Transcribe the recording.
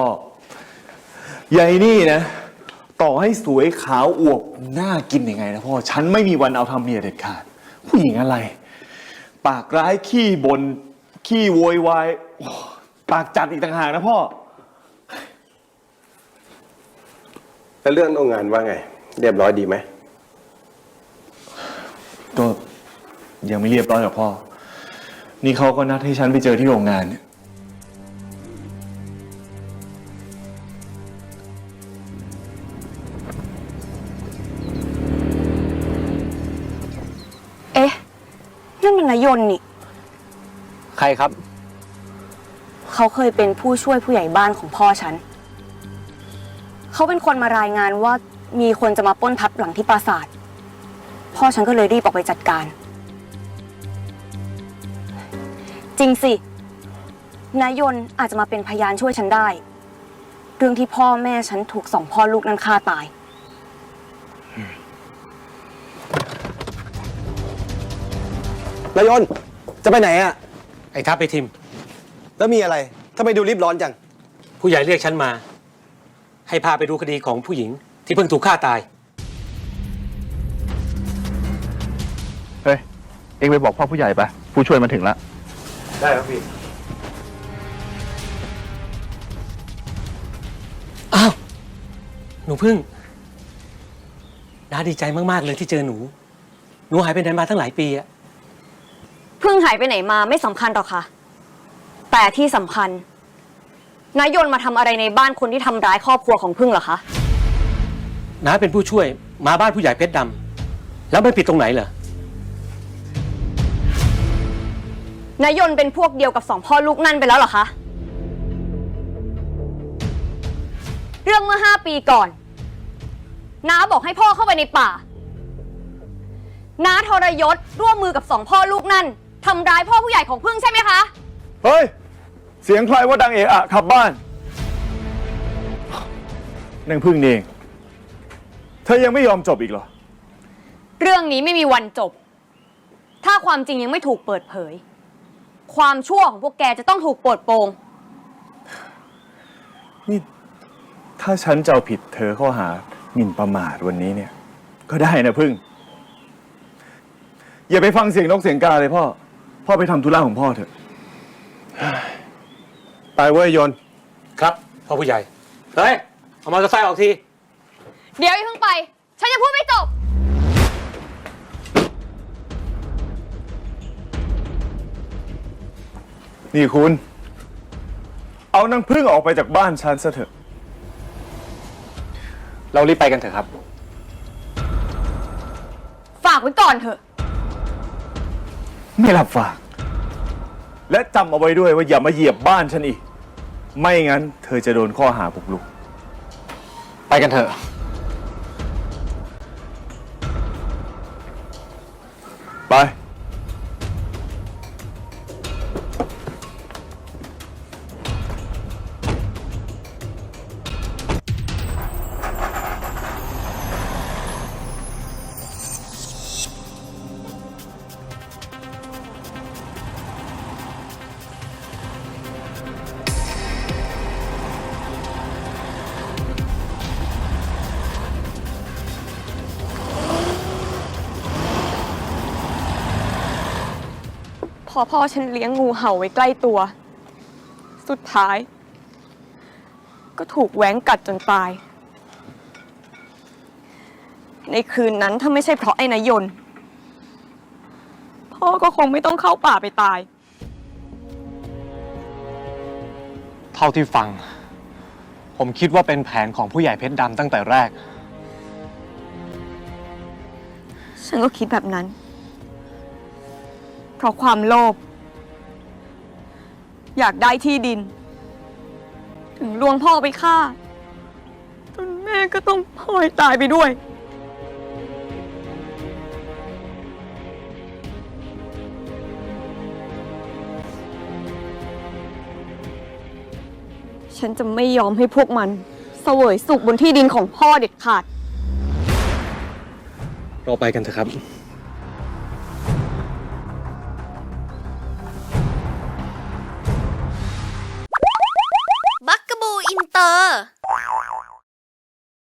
พ่อใหญ่นี่นะ ต่อให้สวยขาวอวบน่ากินยังไงนะพ่อ ฉันไม่มีวันเอาทำเมียเด็ดขาด ผู้หญิงอะไร ปากร้ายขี้บนขี้โวยวายโอ้ปากจัดอีกต่างหากนะพ่อ แล้วเรื่องโรงงานว่าไง เรียบร้อยดีไหม ก็ยังไม่เรียบร้อยหรอกพ่อ นี่เขาก็นัดให้ฉันไปเจอที่โรงงานเนี่ย นั่นมันนายยนต์นี่ ใครครับ เขาเคยเป็นผู้ช่วยผู้ใหญ่บ้านของพ่อฉัน เขาเป็นคนมารายงานว่ามีคนจะมาปล้นทับหลังที่ปราสาท พ่อฉันก็เลยรีบออกไปจัดการ จริงสิ นายยนต์อาจจะมาเป็นพยานช่วยฉันได้ เรื่องที่พ่อแม่ฉันถูกสองพ่อลูกนั้นฆ่าตาย นายนจะไปไหนอะ ไอ้ทัพไปทิม แล้วมีอะไรทำไมดูรีบร้อนจัง ผู้ใหญ่เรียกฉันมา ให้พาไปดูคดีของผู้หญิง ที่เพิ่งถูกฆ่าตาย เฮ้ย เอ็งไปบอกพ่อผู้ใหญ่ไป ผู้ช่วยมาถึงแล้วได้ครับพี่ อ้าว หนูพึ่งน้าดีใจมาก ๆ เลยที่เจอหนู หนูหายไปไหนมาตั้งหลายปีอะเพิ่ง หายไปไหนมาไม่สำคัญหรอกค่ะ แต่ที่สำคัญนายยนต์มาทำอะไรในบ้านคนที่ทำร้ายครอบครัวของพึ่งเหรอคะ น้าเป็นผู้ช่วยมาบ้านผู้ใหญ่เพชรดำแล้วไม่ผิดตรงไหนเหรอนายยนต์เป็นพวกเดียวกับสองพ่อลูกนั่นไปแล้วเหรอคะ เรื่องเมื่อห้าปีก่อน น้าบอกให้พ่อเข้าไปในป่า น้าทรยศร่วมมือกับสองพ่อลูกนั่น ทำร้ายพ่อผู้ใหญ่ของพึ่งใช่ไหมคะ เฮ้ย เสียงใครว่าดังเอะอะขับบ้านนางพึ่งนี่เองเธอยังไม่ยอมจบอีกเหรอ เรื่องนี้ไม่มีวันจบ ถ้าความจริงยังไม่ถูกเปิดเผย ความชั่วของพวกแกจะต้องถูกปลดโปง นี่ ถ้าฉันจะเอาผิดเธอข้อหาหมิ่นประมาทวันนี้เนี่ย ก็ได้นะพึ่ง อย่าไปฟังเสียงนกเสียงกาเลยพ่อ พ่อไปทำธุระของพ่อเถอะ ไปเว้ยยนต์ครับพ่อผู้ใหญ่ เฮ้ย เอามอเตอร์ไซค์ออกที เดี๋ยวอย่าเพิ่งไป ฉันยังพูดไม่จบ นี่คุณ เอานางพึ่งออกไปจากบ้านฉันซะเถอะ เรารีบไปกันเถอะครับ ฝากไว้ก่อนเถอะ ไม่รับฝากและจำเอาไว้ด้วยว่าอย่ามาเหยียบบ้านฉันอีก ไม่งั้น เธอจะโดนข้อหาบุกรุก ไปกันเถอะ ไป พอพ่อฉันเลี้ยงงูเห่าไว้ใกล้ตัว สุดท้าย ก็ถูกแหว้งกัดจนตาย ในคืนนั้นถ้าไม่ใช่เพราะไอ้นายยนต์พ่อก็คงไม่ต้องเข้าป่าไปตาย เท่าที่ฟัง ผมคิดว่าเป็นแผนของผู้ใหญ่เพชรดำตั้งแต่แรก ฉันก็คิดแบบนั้น เพราะความโลภอยากได้ที่ดิน ถึงลวงพ่อไปฆ่าจนแม่ก็ต้องพลอยตายไปด้วย ฉันจะไม่ยอมให้พวกมันเสวยสุขบนที่ดินของพ่อเด็ดขาด เราไปกันเถอะครับ